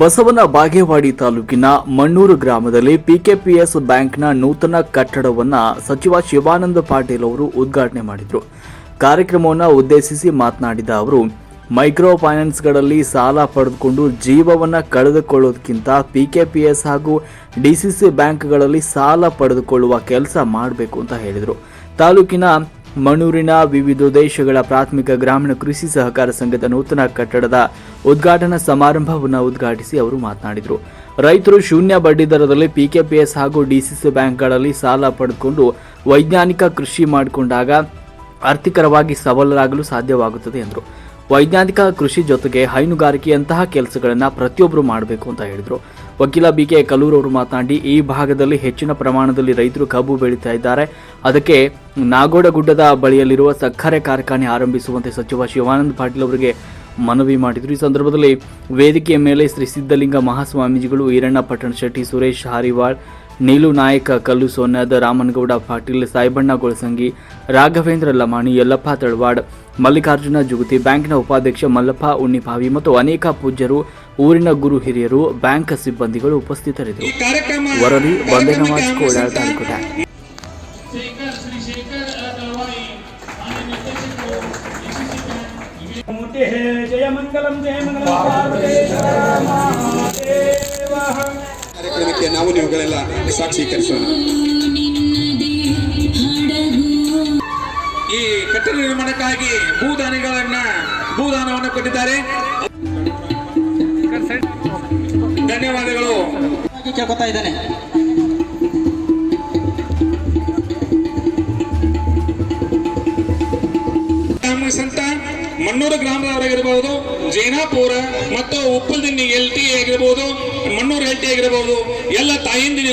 ಬಸವನ ಬಾಗೇವಾಡಿ ತಾಲೂಕಿನ ಮಣ್ಣೂರು ಗ್ರಾಮದಲ್ಲಿ ಪಿಕೆಪಿಎಸ್ ಬ್ಯಾಂಕ್ನ ನೂತನ ಕಟ್ಟಡವನ್ನ ಸಚಿವ ಶಿವಾನಂದ ಪಾಟೀಲ್ ಅವರು ಉದ್ಘಾಟನೆ ಮಾಡಿದರು. ಕಾರ್ಯಕ್ರಮವನ್ನು ಉದ್ದೇಶಿಸಿ ಮಾತನಾಡಿದ ಅವರು ಮೈಕ್ರೋ ಫೈನಾನ್ಸ್ಗಳಲ್ಲಿ ಸಾಲ ಪಡೆದುಕೊಂಡು ಜೀವವನ್ನು ಕಳೆದುಕೊಳ್ಳೋದಕ್ಕಿಂತ ಪಿಕೆಪಿಎಸ್ ಹಾಗೂ ಡಿಸಿಸಿ ಬ್ಯಾಂಕ್ಗಳಲ್ಲಿ ಸಾಲ ಪಡೆದುಕೊಳ್ಳುವ ಕೆಲಸ ಮಾಡಬೇಕು ಅಂತ ಹೇಳಿದರು. ತಾಲೂಕಿನ ಮಣೂರಿನ ವಿವಿಧ ದೇಶಗಳ ಪ್ರಾಥಮಿಕ ಗ್ರಾಮೀಣ ಕೃಷಿ ಸಹಕಾರ ಸಂಘದ ನೂತನ ಕಟ್ಟಡದ ಉದ್ಘಾಟನಾ ಸಮಾರಂಭವನ್ನು ಉದ್ಘಾಟಿಸಿ ಅವರು ಮಾತನಾಡಿದರು. ರೈತರು ಶೂನ್ಯ ಬಡ್ಡಿ ದರದಲ್ಲಿ ಪಿಕೆಪಿಎಸ್ ಹಾಗೂ ಡಿಸಿಸಿ ಬ್ಯಾಂಕ್ಗಳಲ್ಲಿ ಸಾಲ ಪಡೆದುಕೊಂಡು ವೈಜ್ಞಾನಿಕ ಕೃಷಿ ಮಾಡಿಕೊಂಡಾಗ ಆರ್ಥಿಕರವಾಗಿ ಸಬಲರಾಗಲು ಸಾಧ್ಯವಾಗುತ್ತದೆ ಎಂದರು. ವೈಜ್ಞಾನಿಕ ಕೃಷಿ ಜೊತೆಗೆ ಹೈನುಗಾರಿಕೆಯಂತಹ ಕೆಲಸಗಳನ್ನು ಪ್ರತಿಯೊಬ್ಬರು ಮಾಡಬೇಕು ಅಂತ ಹೇಳಿದರು. ವಕೀಲ ಬಿ ಕೆ ಕಲ್ಲೂರ್ ಅವರು ಮಾತನಾಡಿ, ಈ ಭಾಗದಲ್ಲಿ ಹೆಚ್ಚಿನ ಪ್ರಮಾಣದಲ್ಲಿ ರೈತರು ಕಬ್ಬು ಬೆಳೀತಾ ಇದ್ದಾರೆ. ಅದಕ್ಕೆ ನಾಗೋಡ ಗುಡ್ಡದ ಬಳಿಯಲ್ಲಿರುವ ಸಕ್ಕರೆ ಕಾರ್ಖಾನೆ ಆರಂಭಿಸುವಂತೆ ಸಚಿವ ಶಿವಾನಂದ ಪಾಟೀಲ್ ಅವರಿಗೆ ಮನವಿ ಮಾಡಿದರು. ಈ ಸಂದರ್ಭದಲ್ಲಿ ವೇದಿಕೆಯ ಮೇಲೆ ಶ್ರೀ ಸಿದ್ದಲಿಂಗ ಮಹಾಸ್ವಾಮೀಜಿಗಳು, ಈರಣ್ಣ ಪಟ್ಟಣ ಶೆಟ್ಟಿ, ಸುರೇಶ್ ಹಾರಿವಾಳ್ ನೀಲು ನಾಯಕ ಕಲ್ಲು ಸೋನ್ಯದ ರಾಮನಗೌಡ ಪಾಟೀಲ್ ಸಾಯಿಬಣ್ಣ ಗೋಳಸಂಗಿ ರಾಘವೇಂದ್ರ ಲಮಾಣಿ ಯಲ್ಲಪ್ಪ ತಳವಾಡ್ ಮಲ್ಲಿಕಾರ್ಜುನ ಜುಗುತಿ ಬ್ಯಾಂಕ್ನ ಉಪಾಧ್ಯಕ್ಷ ಮಲ್ಲಪ್ಪ ಉಣ್ಣಿಭಾವಿ ಮತ್ತು ಅನೇಕ ಪೂಜ್ಯರು ಊರಿನ ಗುರು ಹಿರಿಯರು ಬ್ಯಾಂಕ್ ಸಿಬ್ಬಂದಿಗಳು ಉಪಸ್ಥಿತರಿದ್ದರು. ವರದಿ ಬಂದನವಾಜ್ ಜಯ ಮಂಗಲಂ ಜಯ ಮಂಗಲಂ ನಾವು ನೀವುಗಳೆಲ್ಲ ಸಾಕ್ಷೀಕರಿಸೋಣ ಈ ಕಟ್ಟಡ ನಿರ್ಮಾಣಕ್ಕಾಗಿ ಭೂದಾನಿಗಳನ್ನ ಭೂದಾನವನ್ನು ಕೊಟ್ಟಿದ್ದಾರೆ. ಧನ್ಯವಾದಗಳು. ಕೇಳ್ಕೊತಾ ಇದ್ದಾನೆ. ಸಂತ. ಮಣ್ಣೂರು ಗ್ರಾಮದವರಾಗಿರ್ಬೋದು ಜೈನಾಪುರ ಮತ್ತು ಉಪ್ಪಲ್ದಿನ್ನಿ ಎಲ್ ಟಿ ಆಗಿರಬಹುದು ಮಣ್ಣೂರು ಎಲ್ ಟಿ ಆಗಿರಬಹುದು ಎಲ್ಲ ತಾಯಿಂದಿರು